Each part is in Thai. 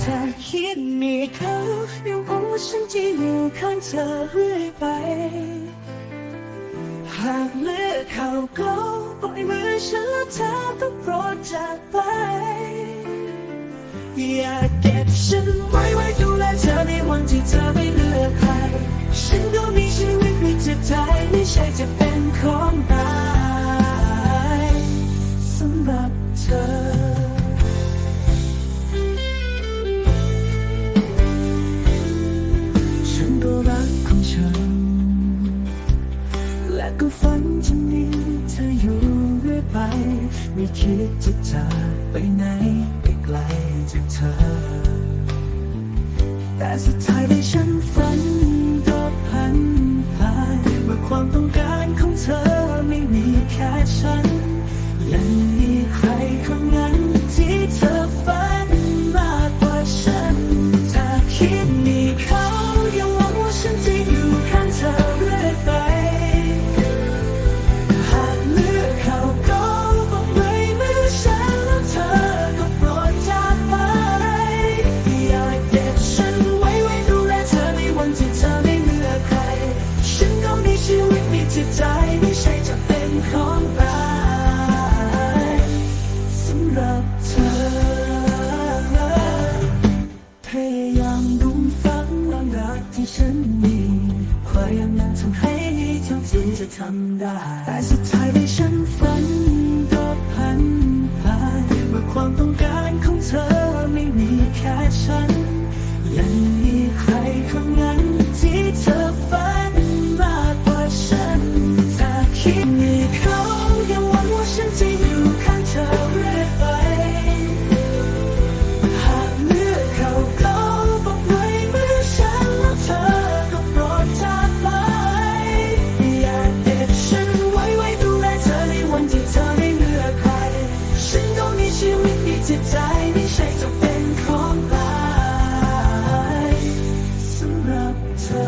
เธอคิดมีเขายังคงว่าฉันจะอยู่ข้างเธอเรื่อยไป หากเลือกเขาก็ปล่อยมือฉันแล้วเธอต้องโปรดจากไป อย่าเก็บฉันไว้ไว้ ก็ฝันจะมีเธออยู่เรื่อยไป ไม่คิดจะจากไปไหนไปไกลจากเธอ แต่สุดท้ายได้ฉันฝัน รักที่ฉันมีพยายามยังทำให้เชีวิตมีจิตใจไม่ใช่จะเป็นของตายสำหรับเธอ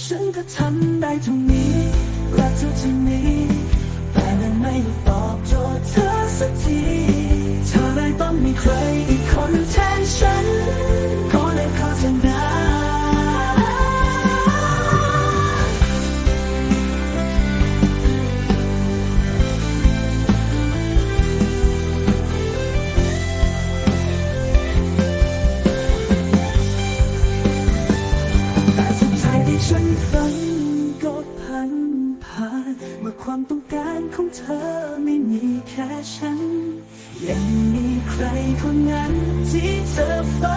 ฉันก็ทำได้เท่านี้รักเธอที่นี้แต่มันไม่ตอบโจทย์เธอสักที ความต้องการของเธอไม่มีแค่ฉัน ยังมีใครคนนั้นที่เธอฝัน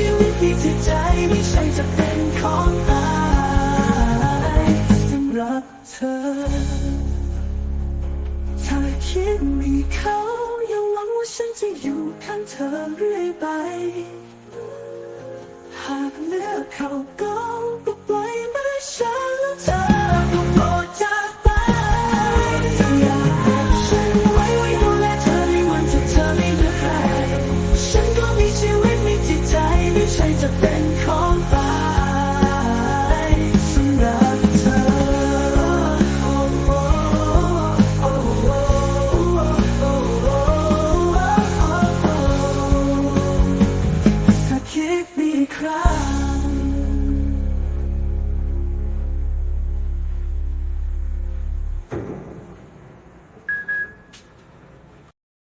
ชีวิตที่ใจไม่ใช่จะเป็นของอายสำหรับเธอ ถ้าคิดมีเขายังหวังว่าฉันจะอยู่ข้างเธอเรื่อยไป หากเลือกเขาก็ปล่อยไม่ใช่